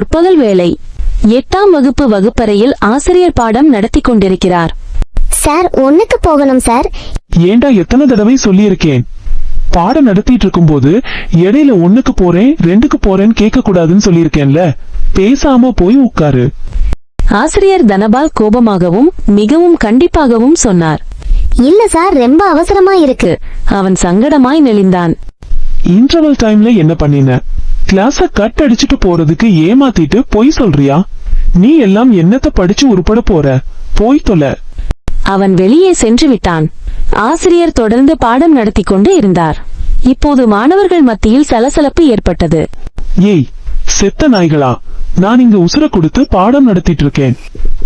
முற்பகல் வேளை எட்டாம் வகுப்பு வகுப்பறையில் ஆசிரியர் பாடம் நடத்தி கொண்டிருக்கிறார். சார் ஒண்ணுக்கு போகணும் சார். ஏண்டா எத்தனை தடவை சொல்லியிருக்கேன்? பாடம் நடத்திட்டு இருக்கும்போது இடையில ஒண்ணுக்கு போறேன் ரெண்டுக்கு போறேன்னு கேட்க கூடாதுன்னு சொல்லியிருக்கேன்ல. பேசாம போய் உட்காரு. ஆசிரியர் தனபால் கோபமாகவும் மிகவும் கண்டிப்பாகவும் சொன்னார். இல்ல சார் ரொம்ப அவசரமா இருக்கு. அவன் சங்கடமாய் நெளிந்தான். இன்டர்வல் டைம்ல என்ன பண்ணின? கிளாஸ கட் அடிச்சுட்டு போறதுக்கு ஏமாத்திட்டு பொய் சொல்றியா? நீ எல்லாம் என்னத்த படிச்சு உருப்பட போற? போய் தொலை. அவன் வெளியே சென்று விட்டான். ஆசிரியர் தொடர்ந்து பாடம் நடத்தி கொண்டு இருந்தார். இப்போது மாணவர்கள் மத்தியில் சலசலப்பு ஏற்பட்டது. ஏய் செத்த நாய்களா? நான் இங்க உசுர கொடுத்து பாடம் நடத்திட்டு இருக்கேன்.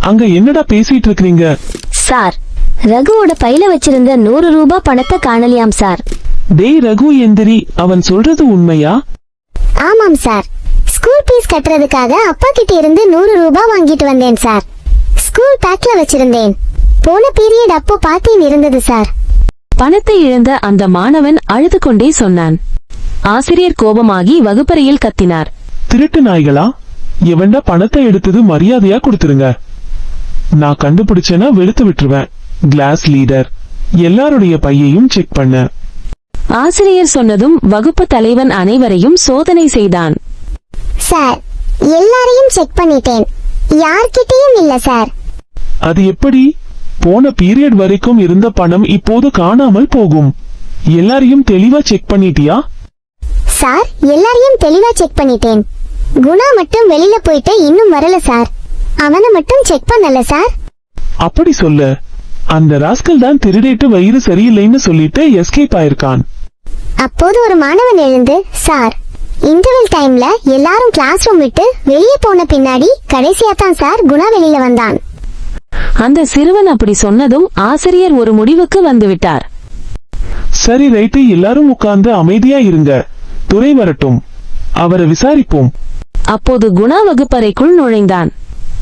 அங்க என்னடா பேசிட்டு இருக்கீங்க சார் ரகுவோட பையில வச்சிருந்த நூறு ரூபாய் பணத்தை காணலியாம் சார். டேய் ரகு எந்திரி அவன் சொல்றது உண்மையா? ஆமாம் சார். ஸ்கூல் ஃபீஸ் கட்டுறதுக்காக அப்பா கிட்ட இருந்து நூறு ரூபாய் வாங்கிட்டு வந்தேன் சார். ஸ்கூல் பேக்ல வச்சிருந்தேன். போன பீரியட் அப்போ பார்த்தேன் இருந்தது சார். பணத்தை இழந்த அந்த மாணவன் அழுது கொண்டே சொன்னான். ஆசிரியர் கோபமாகி வகுப்பறையில் கத்தினார். திருட்டு நாய்களா? எவன்டா பணத்தை எடுத்தது மரியாதையா கொடுத்துருங்க. நான் கண்டுபிடிச்சேன்னா வெளுத்து விட்டுருவேன். கிளாஸ் லீடர் எல்லாருடைய பையையும் செக் பண்ண. ஆசிரியர் சொன்னதும் வகுப்பு தலைவன் அனைவரையும் சோதனை செய்தான். சார் எல்லாரையும் செக் பண்ணிட்டேன். யார்கிட்டயும் இல்ல சார். அது எப்படி? போன பீரியட் வரைக்கும் இருந்த பணம் இப்போது காணாமல் போகும். எல்லாரையும் தெளிவா செக் பண்ணிட்டியா? சார் எல்லாரையும் தெளிவா செக் பண்ணிட்டேன். குணா மட்டும் வெளியில போயிட்டு இன்னும் வரல சார். அவனை மட்டும் செக் பண்ணல சார். அப்படி சொல்லு அந்த ராஸ்கல் தான் திருடிட்டு வயிறு சரியில்லைன்னு சொல்லிட்டு எஸ்கேப் ஆயிருக்கான். அப்போது ஒரு மாணவன் எழுந்து சார் இன்டர்வல் டைம்ல எல்லாரும் கிளாஸ் ரூம் விட்டு வெளியே போன பின்னாடி கடைசியா தான் சார் குணா வெளியில வந்தான். அந்த சிறுவன் அப்படி சொன்னதும் ஆசிரியர் ஒரு முடிவுக்கு வந்துவிட்டார் சரி ரைட்டு எல்லாரும் உட்கார்ந்து அமைதியா இருங்க. துறை வரட்டும். அவரை விசாரிப்போம். அப்போது குணா வகுப்பறைக்குள் நுழைந்தான்.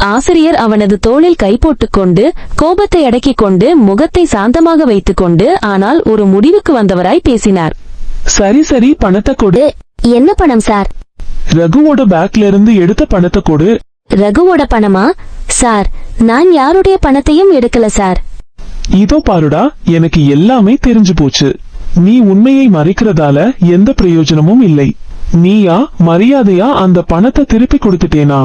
ஆசிரியர் அவனது தோளில் கை போட்டுக்கொண்டு கோபத்தை அடக்கிக் கொண்டு முகத்தை சாந்தமாக வைத்துக்கொண்டு ஆனால் ஒரு முடிவுக்கு வந்தவராய் பேசினார். சரி சரி பணத்தை கொடு. என்ன பணம் சார்? ரகுவோட பேக்ல இருந்து எடுத்த பணத்தை கொடு. ரகுவோட பணமா? சார் நான் யாருடைய பணத்தையும் எடுக்கல சார். இதோ பாருடா எனக்கு எல்லாமே தெரிஞ்சு போச்சு. நீ உண்மையை மறைக்கிறதால எந்த பிரயோஜனமும் இல்லை. நீயா மரியாதையா அந்த பணத்தை திருப்பி கொடுத்துட்டேனா?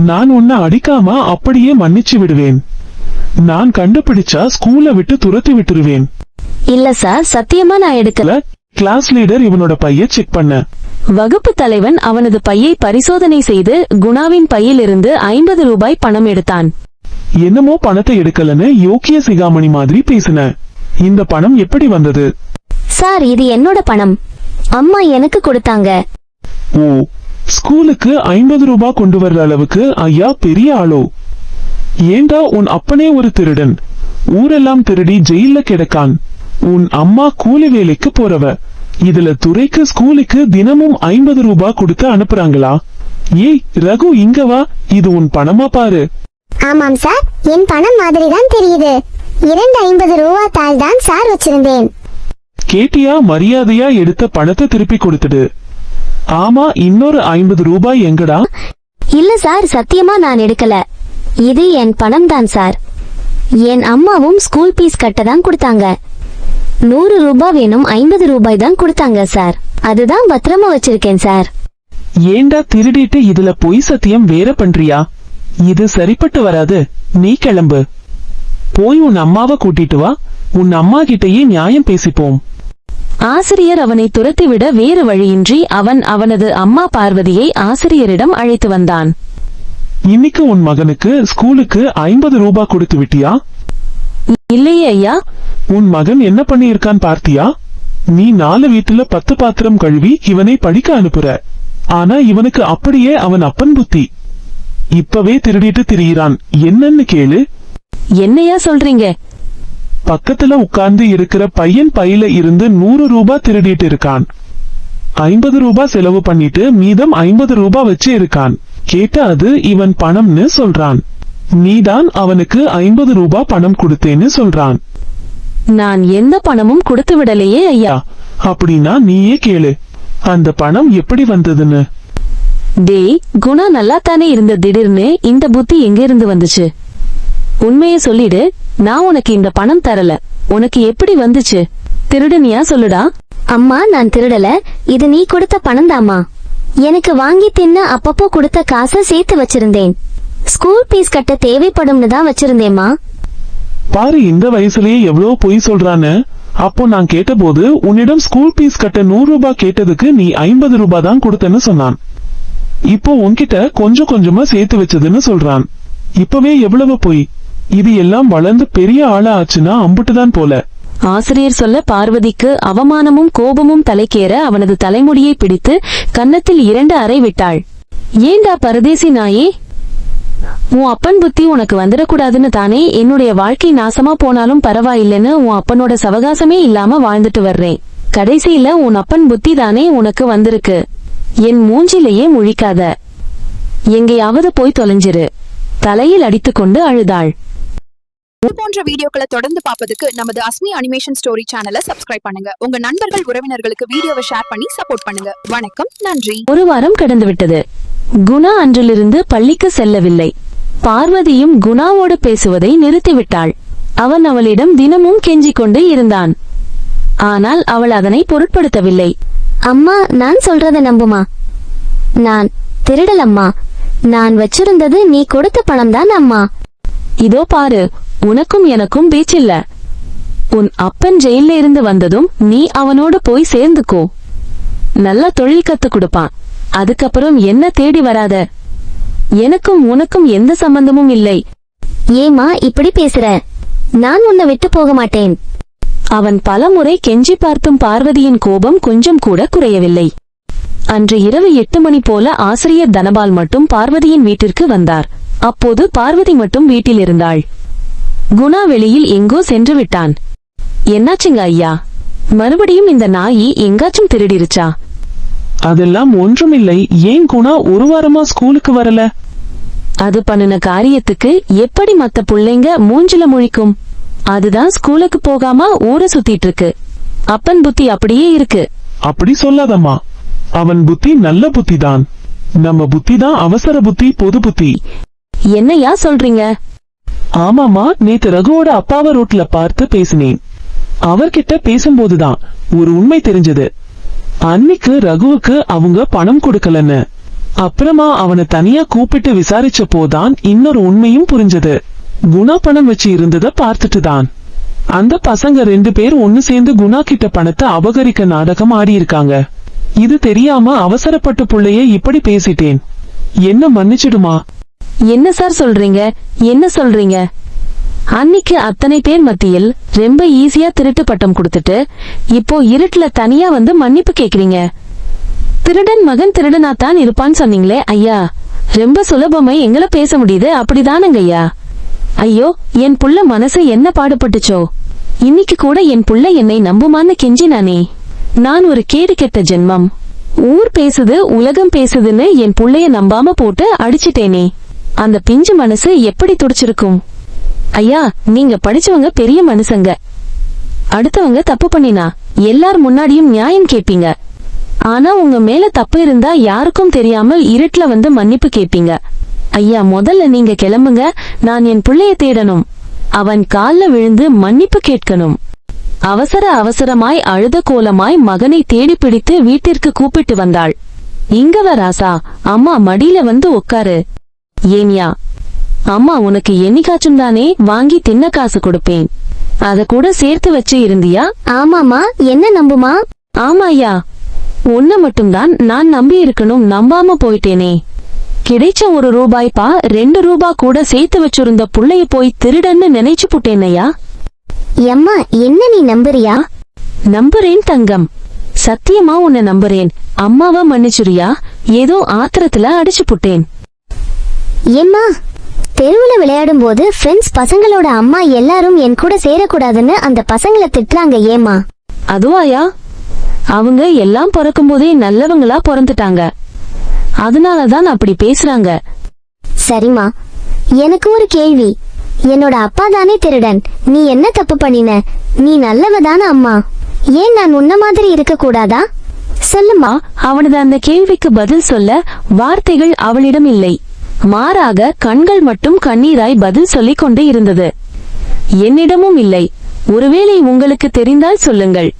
நான் உன்னை அடிக்காம அப்படியே மன்னிச்சு விடுவேன். நான் கண்டுபிடிச்சா ஸ்கூலை விட்டு துரத்தி விட்டுருவேன். இல்ல சார் சத்தியமா நான் எடுக்கல கிளாஸ் லீடர் இவனோட பைய செக் பண்ண. வகுப்பு தலைவன் அவனது பையை பரிசோதனை செய்து குணாவின் பையிலிருந்து ஐம்பது ரூபாய் பணம் எடுத்தான். என்னமோ பணத்தை எடுக்கலன்னு யோக்கிய சிகாமணி மாதிரி பேசின. இந்த பணம் எப்படி வந்தது? சார் இது என்னோட பணம். அம்மா எனக்கு கொடுத்தாங்க. ஓ ஸ்கூலுக்கு ஐம்பது ரூபாய் கொண்டு வர்ற அளவுக்கு ஐயா பெரிய ஆளோ. ஏண்டா உன் அப்பனே ஒரு திருடன்? ஊரெல்லாம் திருடி ஜெயில்ல கிடக்கான். உன் அம்மா கூலி வேலைக்கு போறவ. இதுல துறைக்கு ஸ்கூலுக்கு தினமும் ஐம்பது ரூபாய் கொடுத்து அனுப்புறாங்களா? ஏய் ரகு இங்க வா. இது உன் பணமா பாரு. ஆமாம் சார். என் பணம் மாதிரி தான் தெரியுது. இரண்டு ஐம்பது ரூபா தாள் தான் சார் வச்சிருந்தேன். கேட்டியா மரியாதையா எடுத்த பணத்தை திருப்பி கொடுத்துடு. ஆமா இன்னொரு ஐம்பது ரூபாய் எங்கடா? இல்ல சார் சத்தியமா நான் எடுக்கல. இது என் பணம் தான் சார். என் அம்மாவும் ஸ்கூல் ஃபீஸ் கட்ட தான் கொடுத்தாங்க. நூறு ரூபாய் வேணும் ஐம்பது ரூபாய் தான் கொடுத்தாங்க சார். அதுதான் பத்திரமா வச்சிருக்கேன் சார். ஏண்டா திருடிட்டு இதுல பொய் சத்தியம் வேற பண்றியா? இது சரிப்பட்டு வராது. நீ கிளம்பு. போய் உன் அம்மாவை கூட்டிட்டு வா. உன் அம்மா கிட்டயே நியாயம் பேசிப்போம். ஆசிரியர் அவனை துரத்திவிட வேறு வழியின்றி அவன் அவனது அம்மா பார்வதியை ஆசிரியரிடம் அழைத்து வந்தான். இன்னைக்கு உன் மகனுக்கு ஸ்கூலுக்கு ஐம்பது ரூபாய் கொடுத்து விட்டியா? இல்லையே ஐயா. உன் மகன் என்ன பண்ணியிருக்கான் பார்த்தியா? நீ நாலு வீட்டுல பத்து பாத்திரம் கழுவி இவனை படிக்க அனுப்புற. ஆனா இவனுக்கு அப்படியே அவன் அப்பன் புத்தி. இப்பவே திருடிட்டு திரியிறான். என்னன்னு கேளு. என்னையா சொல்றீங்க? பக்கத்துல உட்கார்ந்து இருக்கிற பையன் பையில இருந்து நூறு ரூபாய் திருடிட்டு இருக்கான். ஐம்பது ரூபாய் செலவு பண்ணிட்டு மீதம் ஐம்பது ரூபாய் வச்சு இருக்கான். கேட்டா அது இவன் பணம்னு சொல்றான். நீதான் அவனுக்கு ஐம்பது ரூபாய் பணம் கொடுத்தேன்னு சொல்றான். நான் எந்த பணமும் கொடுத்து விடலையே ஐயா. அப்படின்னா நீயே கேளு. அந்த பணம் எப்படி வந்ததுன்னு? டேய் குணா நல்லா தானே இருந்த திடீர்னு இந்த புத்தி எங்க இருந்து வந்துச்சு? உண்மையை சொல்லிடு. நான் உனக்கு இந்த பணம் தரல. உனக்கு எப்படி வந்துச்சு? திருடனியா சொல்லுடா. அம்மா நான் திருடல. இது நீ கொடுத்த பணம்தாம்மா. எனக்கு வாங்கி தின்னு அப்பப்போ கொடுத்த காசை சேர்த்து வச்சிருந்தேன். ஸ்கூல் ஃபீஸ் கட்ட தேவைப்படும்னு தான் வச்சிருந்தேம்மா. பாரு இந்த வயசுலயே எவ்வளவு பொய் சொல்றான்னு. அப்போ நான் கேட்டபோது உன்னிடம் ஸ்கூல் ஃபீஸ் கட்ட நூறு ரூபாய் கேட்டதுக்கு நீ ஐம்பது ரூபாய் தான் கொடுத்தேன்னு சொன்னான். இப்போ உன்கிட்ட கொஞ்சம் கொஞ்சமா சேர்த்து வச்சதுன்னு சொல்றான். இப்பவே எவ்வளவு பொய்? இது எல்லாம் வளர்ந்து பெரிய ஆளா ஆச்சுன்னா அம்புட்டுதான் போல. ஆசிரியர் சொல்ல பார்வதிக்கு அவமானமும் கோபமும் தலைக்கேற அவனது தலைமுடியை பிடித்து கன்னத்தில் இரண்டு அறை விட்டாள். ஏண்டா பரதேசி நாயே? உன் அப்பன் புத்தி உனக்கு வந்துடக்கூடாதுன்னு தானே? என்னுடைய வாழ்க்கை நாசமா போனாலும் பரவாயில்லைன்னு உன் அப்பனோட சவகாசமே இல்லாம வாழ்ந்துட்டு வர்றேன். கடைசியில உன் அப்பன் புத்தி தானே உனக்கு வந்திருக்கு. என் மூஞ்சிலேயே முழிக்காத. எங்கேயாவது போய் தொலைஞ்சிரு. தலையில் அடித்துக்கொண்டு அழுதாள். இது போன்ற வீடியோக்களை தொடர்ந்து பார்ப்பதுக்கு நமது அஸ்மி அனிமேஷன் ஸ்டோரி சேனலை சப்ஸ்கிரைப் பண்ணுங்க. உங்க நண்பர்கள் உறவினர்களுக்கு வீடியோவை ஷேர் பண்ணி சப்போர்ட் பண்ணுங்க. வணக்கம் நன்றி. ஒரு வாரம் கடந்து விட்டது குணா அன்றிலிருந்து பள்ளிக்கு செல்லவில்லை. பார்வதியும் குணாவோடு பேசுவதை நிறுத்திவிட்டாள். அவன் அவளிடம் தினமும் கெஞ்சிக் கொண்டு இருந்தான். ஆனால் அவள் அதனை பொருட்படுத்தவில்லை. அம்மா நான் சொல்றத நம்புமா? நான் திருடலம்மா. நான் வச்சிருந்தது நீ கொடுத்த பணம் தான் அம்மா. இதோ பாரு உனக்கும் எனக்கும் பேச்சில்ல. உன் அப்பன் ஜெயில்ல இருந்து வந்ததும் நீ அவனோடு போய் சேர்ந்துக்கோ. நல்ல தொழில் கத்து கொடுப்பான். அதுக்கப்புறம் என்ன தேடி வராத? எனக்கும் உனக்கும் எந்த சம்பந்தமும் இல்லை. ஏமா இப்படி பேசுற? நான் உன்னை விட்டு போக மாட்டேன். அவன் பலமுறை கெஞ்சி பார்த்தும் பார்வதியின் கோபம் கொஞ்சம் கூட குறையவில்லை. அன்று இரவு எட்டு மணி போல ஆசிரியர் தனபால் மட்டும் பார்வதியின் வீட்டிற்கு வந்தார். அப்போது பார்வதி மட்டும் வீட்டில் இருந்தாள் குணா வெளியில் எங்கோ சென்று விட்டான். என்னாச்சுங்க ஐயா? மறுபடியும் இந்த நாயி எங்காச்சும் திருடிருச்சா? அதெல்லாம் ஒன்றுமில்லை. ஏன் குணா ஒரு வாரமா ஸ்கூலுக்கு வரல? அது பண்ணுன காரியத்துக்கு எப்படி மத்த புள்ளைங்க மூஞ்சில முழிக்கும்? அதுதான் ஸ்கூலுக்கு போகாம ஊரை சுத்திட்டு இருக்கு அப்பன் புத்தி அப்படியே இருக்கு. அப்படி சொல்லாதம்மா. அவன் புத்தி நல்ல புத்திதான். நம்ம புத்தி தான் அவசர புத்தி பொது புத்தி. என்னையா சொல்றீங்க? ஆமாமா நேத்து ரகுவோட அப்பாவை ரோட்ல பார்த்து பேசினேன். அவர்கிட்ட பேசும்போதுதான் ஒரு உண்மை தெரிஞ்சது. அன்னைக்கு ரகுவுக்கு அவங்க பணம் கொடுக்கலன்னு. அப்புறமா அவனை தனியா கூப்பிட்டு விசாரிச்ச போதான் இன்னொரு உண்மையும் புரிஞ்சது. குணா பணம் வச்சு இருந்தத பார்த்துட்டு தான் அந்த பசங்க ரெண்டு பேர் ஒன்னு சேர்ந்து குணா கிட்ட பணத்தை அபகரிக்க நாடகம் ஆடி இருக்காங்க இது தெரியாம அவசரப்பட்டு புள்ளைய இப்படி பேசிட்டேன். என்ன மன்னிச்சிடுமா? என்ன சார் சொல்றீங்க? என்ன சொல்றீங்க? அன்னிக்கு அத்தனை பேர் மத்தியில் ரொம்ப ஈஸியா திருட்டு பட்டம் கொடுத்துட்டு இப்போ இருட்டுல தனியா வந்து மன்னிப்பு கேக்குறீங்க. திருடன் மகன் திருடனா தான் இருப்பான்னு சொன்னீங்களே ஐயா. ரொம்ப சுலபமா எங்களை பேச முடியுது அப்படிதானுங்க ஐயா. ஐயோ என் புள்ள மனசு என்ன பாடுபட்டுச்சோ. இன்னைக்கு கூட என் புள்ள என்னை நம்புமான்னு கெஞ்சினானே நான் ஒரு கேடு கெட்ட ஜென்மம். ஊர் பேசுது உலகம் பேசுதுன்னு என் புள்ளைய நம்பாம போட்டு அடிச்சிட்டேனே. அந்த பிஞ்சு மனசு எப்படி துடிச்சிருக்கும்? ஐயா நீங்க படிச்சவங்க பெரிய மனுஷங்க. அடுத்தவங்க தப்பு பண்ணினா எல்லார் முன்னாடியும் நியாயம் கேப்பீங்க. ஆனா உங்க மேல தப்பு இருந்தா யாருக்கும் தெரியாமல் இருட்டுல வந்து மன்னிப்பு கேப்பீங்க. ஐயா முதல்ல நீங்க கிளம்புங்க. நான் என் பிள்ளைய தேடணும். அவன் கால்ல விழுந்து மன்னிப்பு கேட்கணும். அவசர அவசரமாய் அழுத கோலமாய் மகனை தேடி பிடித்து வீட்டிற்கு கூப்பிட்டு வந்தாள். இங்க வராசா ராசா அம்மா மடியில வந்து உட்காரு ஏன்யா அம்மா உனக்கு என்னைக்காச்சும் தானே வாங்கி தின்ன காசு கொடுப்பேன். அத கூட சேர்த்து வச்சு இருந்தியா? ஆமாமா என்ன நம்புமா? ஆமா ஐயா உன்னை மட்டும்தான் நான் நம்பி இருக்கணும் நம்பாம போயிட்டேனே. கிடைச்ச ஒரு ரூபாய் பா ரெண்டு ரூபா கூட சேர்த்து வச்சிருந்த புள்ளைய போய் திருடன்னு நினைச்சு புட்டேனையா எம்மா என்ன நீ நம்புறியா? நம்புறேன் தங்கம். சத்தியமா உன்னை நம்புறேன். அம்மாவ மன்னிச்சுரியா? ஏதோ ஆத்திரத்துல அடிச்சு புட்டேன். ஏம்மா தெருவுல விளையாடும் போது ஃப்ரெண்ட்ஸ் பசங்களோட அம்மா எல்லாரும் என் கூட சேரக்கூடாதுன்னு அந்த பசங்களை திட்டுறாங்க ஏமா அதுவாயா அவங்க எல்லாம் பிறக்கும் போதே நல்லவங்களா பிறந்துட்டாங்க. அதனாலதான் அப்படி பேசுறாங்க. சரிம்மா எனக்கு ஒரு கேள்வி. என்னோட அப்பா தானே திருடன். நீ என்ன தப்பு பண்ணின? நீ நல்லவ தானே அம்மா. ஏன் நான் உன்ன மாதிரி இருக்க கூடாதா சொல்லுமா அவனது அந்த கேள்விக்கு பதில் சொல்ல வார்த்தைகள் அவளிடம் இல்லை. மாறாக கண்கள் மட்டும் கண்ணீராய் பதில் சொல்லிக் கொண்டே இருந்தது. என்னிடமும் இல்லை. ஒருவேளை உங்களுக்கு தெரிந்தால் சொல்லுங்கள்.